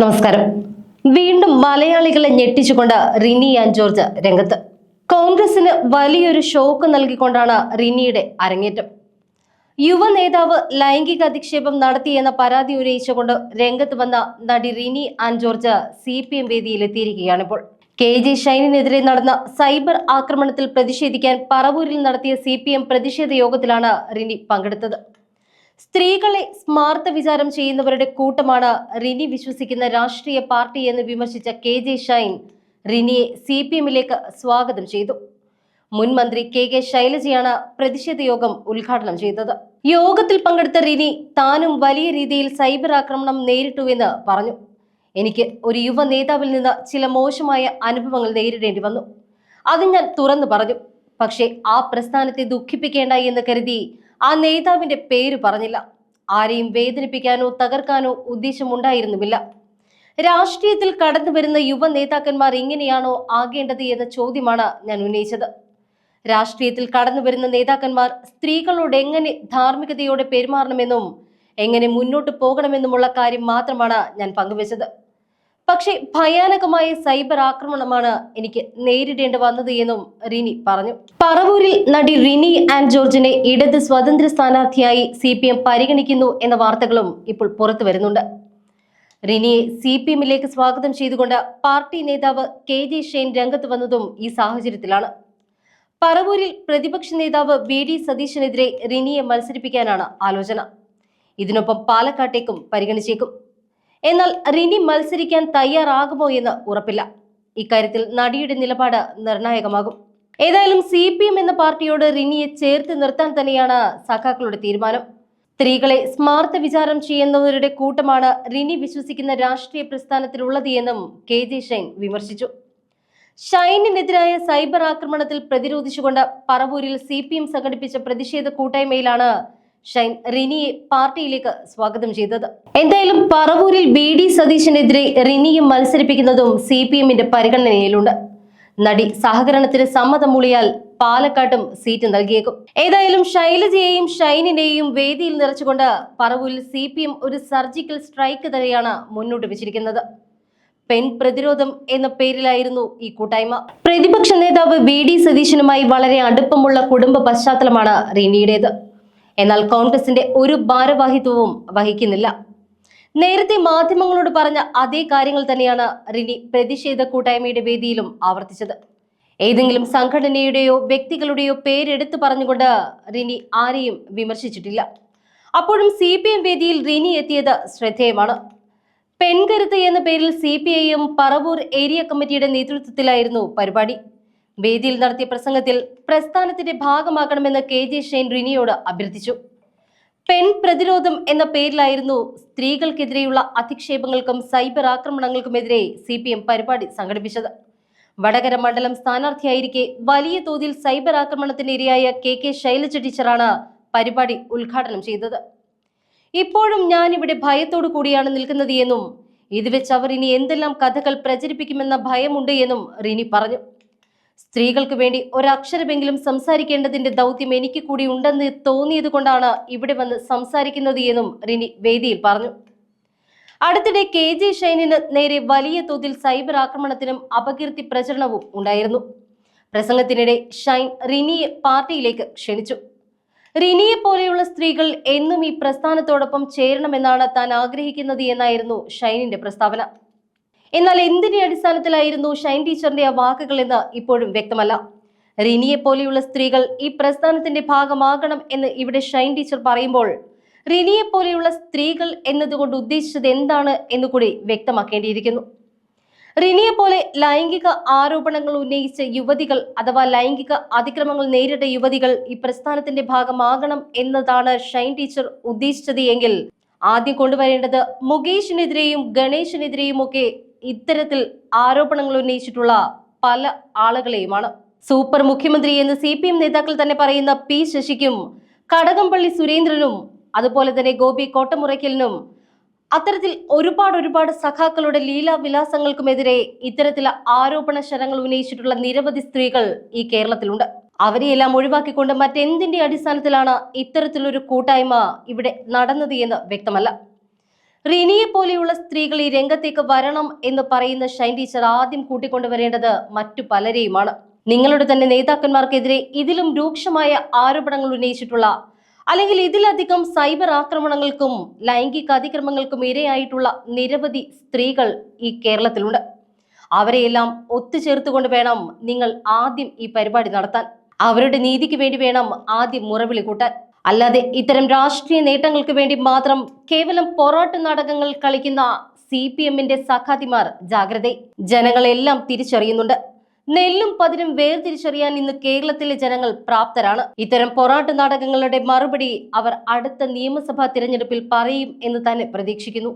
നമസ്കാരം. വീണ്ടും മലയാളികളെ ഞെട്ടിച്ചുകൊണ്ട് റിനി ആൻഡ് ജോർജ് രംഗത്ത്. കോൺഗ്രസിന് വലിയൊരു ഷോക്ക് നൽകിക്കൊണ്ടാണ് റിനിയുടെ അരങ്ങേറ്റം. യുവ നേതാവ് ലൈംഗിക അധിക്ഷേപം നടത്തിയെന്ന പരാതി ഉന്നയിച്ചുകൊണ്ട് രംഗത്ത് വന്ന നടി Rini Ann George C P M വേദിയിലെത്തിയിരിക്കുകയാണിപ്പോൾ. K J ഷൈനിനെതിരെ നടന്ന സൈബർ ആക്രമണത്തിൽ പ്രതിഷേധിക്കാൻ പറവൂരിൽ നടത്തിയ സി പ്രതിഷേധ യോഗത്തിലാണ് റിനി പങ്കെടുത്തത്. സ്ത്രീകളെ സ്മാർത്ഥ വിചാരം ചെയ്യുന്നവരുടെ കൂട്ടമാണ് റിനി വിശ്വസിക്കുന്ന രാഷ്ട്രീയ പാർട്ടി എന്ന് വിമർശിച്ച കെ ജെ ഷൈൻ റിനിയെ സി പി എമ്മിലേക്ക് സ്വാഗതം ചെയ്തു. മുൻമന്ത്രി കെ കെ ശൈലജയാണ് പ്രതിഷേധ യോഗം ഉദ്ഘാടനം ചെയ്തത്. യോഗത്തിൽ പങ്കെടുത്ത റിനി താനും വലിയ രീതിയിൽ സൈബർ ആക്രമണം നേരിട്ടുവെന്ന് പറഞ്ഞു. എനിക്ക് ഒരു യുവ നേതാവിൽ നിന്ന് ചില മോശമായ അനുഭവങ്ങൾ നേരിടേണ്ടി വന്നു. അത് ഞാൻ തുറന്നു പറഞ്ഞു. പക്ഷേ ആ പ്രസ്ഥാനത്തെ ദുഃഖിപ്പിക്കേണ്ട എന്ന് കരുതി ആ നേതാവിന്റെ പേര് പറഞ്ഞില്ല. ആരെയും വേദനിപ്പിക്കാനോ തകർക്കാനോ ഉദ്ദേശമുണ്ടായിരുന്നുമില്ല. രാഷ്ട്രീയത്തിൽ കടന്നു വരുന്ന യുവ നേതാക്കന്മാർ ഇങ്ങനെയാണോ ആകേണ്ടത് എന്ന ചോദ്യമാണ് ഞാൻ ഉന്നയിച്ചത്. രാഷ്ട്രീയത്തിൽ കടന്നു വരുന്ന നേതാക്കന്മാർ സ്ത്രീകളോട് എങ്ങനെ ധാർമ്മികതയോടെ പെരുമാറണമെന്നും എങ്ങനെ മുന്നോട്ട് പോകണമെന്നുമുള്ള കാര്യം മാത്രമാണ് ഞാൻ പങ്കുവച്ചത്. പക്ഷേ ഭയാനകമായ സൈബർ ആക്രമണമാണ് എനിക്ക് നേരിടേണ്ടി വന്നത് എന്നും റിനി പറഞ്ഞു. പറവൂരിൽ നടി റിനി ആൻഡ് ജോർജിനെ ഇടത് സ്വതന്ത്ര സ്ഥാനാർത്ഥിയായി സി പരിഗണിക്കുന്നു എന്ന വാർത്തകളും ഇപ്പോൾ പുറത്തു വരുന്നുണ്ട്. റിനിയെ സി പി എമ്മിലേക്ക് സ്വാഗതം ചെയ്തുകൊണ്ട് പാർട്ടി നേതാവ് കെ ജെ ഷെയ്ൻ രംഗത്ത് വന്നതും ഈ സാഹചര്യത്തിലാണ്. പറവൂരിൽ പ്രതിപക്ഷ നേതാവ് വി ഡി സതീശനെതിരെ റിനിയെ മത്സരിപ്പിക്കാനാണ് ആലോചന. ഇതിനൊപ്പം പാലക്കാട്ടേക്കും പരിഗണിച്ചേക്കും. എന്നാൽ റിനി മത്സരിക്കാൻ തയ്യാറാകുമോ എന്ന് ഉറപ്പില്ല. ഇക്കാര്യത്തിൽ നടിയുടെ നിലപാട് നിർണായകമാകും. ഏതായാലും സി പി എം എന്ന പാർട്ടിയോട് റിനിയെ ചേർത്ത് നിർത്താൻ തന്നെയാണ് സഖാക്കളുടെ തീരുമാനം. സ്ത്രീകളെ സ്മാർത്ഥ വിചാരം ചെയ്യുന്നവരുടെ കൂട്ടമാണ് റിനി വിശ്വസിക്കുന്ന രാഷ്ട്രീയ പ്രസ്ഥാനത്തിലുള്ളത് എന്നും കെ ജെ ഷൈൻ വിമർശിച്ചു. ഷൈനിനെതിരായ സൈബർ ആക്രമണത്തിൽ പ്രതിരോധിച്ചുകൊണ്ട് പറവൂരിൽ സി പി എം സംഘടിപ്പിച്ച പ്രതിഷേധ കൂട്ടായ്മയിലാണ് ഷൈൻ റിനിയെ പാർട്ടിയിലേക്ക് സ്വാഗതം ചെയ്തത്. എന്തായാലും പറവൂരിൽ ബി ഡി സതീശനെതിരെ റിനിയെ മത്സരിപ്പിക്കുന്നതും സി പി എമ്മിന്റെ പരിഗണനയിലുണ്ട്. നടി സഹകരണത്തിന് സമ്മതമൂളിയാൽ പാലക്കാട്ടും സീറ്റ് നൽകിയേക്കും. ഏതായാലും ശൈലജയെയും ഷൈനിനെയും വേദിയിൽ നിറച്ചുകൊണ്ട് പറവൂരിൽ സി പി എം ഒരു സർജിക്കൽ സ്ട്രൈക്ക് തന്നെയാണ് മുന്നോട്ട് വെച്ചിരിക്കുന്നത്. പെൺ പ്രതിരോധം എന്ന പേരിലായിരുന്നു ഈ കൂട്ടായ്മ. പ്രതിപക്ഷ നേതാവ് വി ഡി സതീശനുമായി വളരെ അടുപ്പമുള്ള കുടുംബ പശ്ചാത്തലമാണ് റിനിയുടേത്. എന്നാൽ കോൺഗ്രസിന്റെ ഒരു ഭാരവാഹിത്വവും വഹിക്കുന്നില്ല. നേരത്തെ മാധ്യമങ്ങളോട് പറഞ്ഞ അതേ കാര്യങ്ങൾ തന്നെയാണ് റിനി പ്രതിഷേധ കൂട്ടായ്മയുടെ വേദിയിലും ആവർത്തിച്ചത്. ഏതെങ്കിലും സംഘടനയുടെയോ വ്യക്തികളുടെയോ പേരെടുത്തു പറഞ്ഞുകൊണ്ട് റിനി ആരെയും വിമർശിച്ചിട്ടില്ല. അപ്പോഴും സി പി എം വേദിയിൽ റിനി എത്തിയത് ശ്രദ്ധേയമാണ്. പെൺകരുത്ത് എന്ന പേരിൽ C P I M Paravur area കമ്മിറ്റിയുടെ നേതൃത്വത്തിലായിരുന്നു പരിപാടി. വേദിയിൽ നടത്തിയ പ്രസംഗത്തിൽ പ്രസ്ഥാനത്തിന്റെ ഭാഗമാകണമെന്ന് കെ ജെ ഷെയ്ൻ റിനിയോട് അഭ്യർത്ഥിച്ചു. പെൺ പ്രതിരോധം എന്ന പേരിലായിരുന്നു സ്ത്രീകൾക്കെതിരെയുള്ള അധിക്ഷേപങ്ങൾക്കും സൈബർ ആക്രമണങ്ങൾക്കുമെതിരെ സി പി എം പരിപാടി സംഘടിപ്പിച്ചത്. വടകര മണ്ഡലം സ്ഥാനാർത്ഥിയായിരിക്കെ വലിയ തോതിൽ സൈബർ ആക്രമണത്തിന് ഇരയായ കെ കെ ശൈലജ ടീച്ചറാണ് പരിപാടി ഉദ്ഘാടനം ചെയ്തത്. ഇപ്പോഴും ഞാൻ ഇവിടെ ഭയത്തോടു കൂടിയാണ് നിൽക്കുന്നത് എന്നും ഇത് വെച്ച് അവർ ഇനി എന്തെല്ലാം കഥകൾ പ്രചരിപ്പിക്കുമെന്ന ഭയമുണ്ട് എന്നും റിനി പറഞ്ഞു. സ്ത്രീകൾക്ക് വേണ്ടി ഒരക്ഷരമെങ്കിലും സംസാരിക്കേണ്ടതിന്റെ ദൗത്യം എനിക്ക് കൂടി ഉണ്ടെന്ന് തോന്നിയത് കൊണ്ടാണ് ഇവിടെ വന്ന് സംസാരിക്കുന്നത് എന്നും റിനി വേദിയിൽ പറഞ്ഞു. അടുത്തിടെ കെ ജെ ഷൈനിന് നേരെ വലിയ തോതിൽ സൈബർ ആക്രമണത്തിനും അപകീർത്തി പ്രചരണവും ഉണ്ടായിരുന്നു. പ്രസംഗത്തിനിടെ ഷൈൻ റിനിയെ പാർട്ടിയിലേക്ക് ക്ഷണിച്ചു. റിനിയെ പോലെയുള്ള സ്ത്രീകൾ എന്നും ഈ പ്രസ്ഥാനത്തോടൊപ്പം ചേരണമെന്നാണ് താൻ ആഗ്രഹിക്കുന്നത് എന്നായിരുന്നു ഷൈനിന്റെ പ്രസ്താവന. എന്നാൽ എന്തിന്റെ അടിസ്ഥാനത്തിലായിരുന്നു ഷൈൻ ടീച്ചറിന്റെ ആ വാക്കുകൾ എന്ന് ഇപ്പോഴും വ്യക്തമല്ല? റിനിയെ പോലെയുള്ള സ്ത്രീകൾ ഈ പ്രസ്ഥാനത്തിന്റെ ഭാഗമാകണം എന്ന് ഇവിടെ ഷൈൻ ടീച്ചർ പറയുമ്പോൾ റിനിയെ പോലെയുള്ള സ്ത്രീകൾ എന്നതുകൊണ്ട് ഉദ്ദേശിച്ചത് എന്താണ് എന്ന് കൂടി വ്യക്തമാക്കേണ്ടിയിരിക്കുന്നു. റിനിയെ പോലെ ലൈംഗിക ആരോപണങ്ങൾ ഉന്നയിച്ച യുവതികൾ അഥവാ ലൈംഗിക അതിക്രമങ്ങൾ നേരിട്ട യുവതികൾ ഈ പ്രസ്ഥാനത്തിന്റെ ഭാഗമാകണം എന്നതാണ് ഷൈൻ ടീച്ചർ ഉദ്ദേശിച്ചത് എങ്കിൽ ആദ്യം കൊണ്ടുവരേണ്ടത് മുകേഷിനെതിരെയും ഗണേഷിനെതിരെയും ഒക്കെ ഇത്തരത്തിൽ ആരോപണങ്ങൾ ഉന്നയിച്ചിട്ടുള്ള പല ആളുകളെയുമാണ്. സൂപ്പർ മുഖ്യമന്ത്രി എന്ന് സി പി എം നേതാക്കൾ തന്നെ പറയുന്ന പി ശശിക്കും കടകംപള്ളി സുരേന്ദ്രനും അതുപോലെ തന്നെ ഗോപി കോട്ടമുറയ്ക്കലിനും അത്തരത്തിൽ ഒരുപാട് ഒരുപാട് സഖാക്കളുടെ ലീലാവിലാസങ്ങൾക്കുമെതിരെ ഇത്തരത്തിൽ ആരോപണ ശരങ്ങൾ ഉന്നയിച്ചിട്ടുള്ള നിരവധി സ്ത്രീകൾ ഈ കേരളത്തിലുണ്ട്. അവരെയെല്ലാം ഒഴിവാക്കിക്കൊണ്ട് മറ്റെന്തിന്റെ അടിസ്ഥാനത്തിലാണ് ഇത്തരത്തിലൊരു കൂട്ടായ്മ ഇവിടെ നടന്നത് എന്ന് വ്യക്തമല്ല. റിനിയെ പോലെയുള്ള സ്ത്രീകൾ ഈ രംഗത്തേക്ക് വരണം എന്ന് പറയുന്ന ഷൈൻ ടീച്ചർ ആദ്യം കൂട്ടിക്കൊണ്ടുവരേണ്ടത് മറ്റു പലരെയുമാണ്. നിങ്ങളുടെ തന്നെ നേതാക്കന്മാർക്കെതിരെ ഇതിലും രൂക്ഷമായ ആരോപണങ്ങൾ ഉന്നയിച്ചിട്ടുള്ള അല്ലെങ്കിൽ ഇതിലധികം സൈബർ ആക്രമണങ്ങൾക്കും ലൈംഗിക അതിക്രമങ്ങൾക്കും ഇരയായിട്ടുള്ള നിരവധി സ്ത്രീകൾ ഈ കേരളത്തിലുണ്ട്. അവരെയെല്ലാം ഒത്തുചേർത്തുകൊണ്ട് വേണം നിങ്ങൾ ആദ്യം ഈ പരിപാടി നടത്താൻ. അവരുടെ നീതിക്ക് വേണ്ടി വേണം ആദ്യം മുറവിളി കൂട്ടാൻ. അല്ലാതെ ഇത്തരം രാഷ്ട്രീയ നേട്ടങ്ങൾക്ക് വേണ്ടി മാത്രം കേവലം പൊറോട്ട് നാടകങ്ങൾ കളിക്കുന്ന സി പി എമ്മിന്റെ സഖാതിമാർ ജാഗ്രത. ജനങ്ങളെല്ലാം തിരിച്ചറിയുന്നുണ്ട്. നെല്ലും പതിരും വേർതിരിച്ചറിയാൻ ഇന്ന് കേരളത്തിലെ ജനങ്ങൾ പ്രാപ്തരാണ്. ഇത്തരം പൊറാട്ട് നാടകങ്ങളുടെ മറുപടി അവർ അടുത്ത നിയമസഭാ തിരഞ്ഞെടുപ്പിൽ പറയും എന്ന് തന്നെ പ്രതീക്ഷിക്കുന്നു.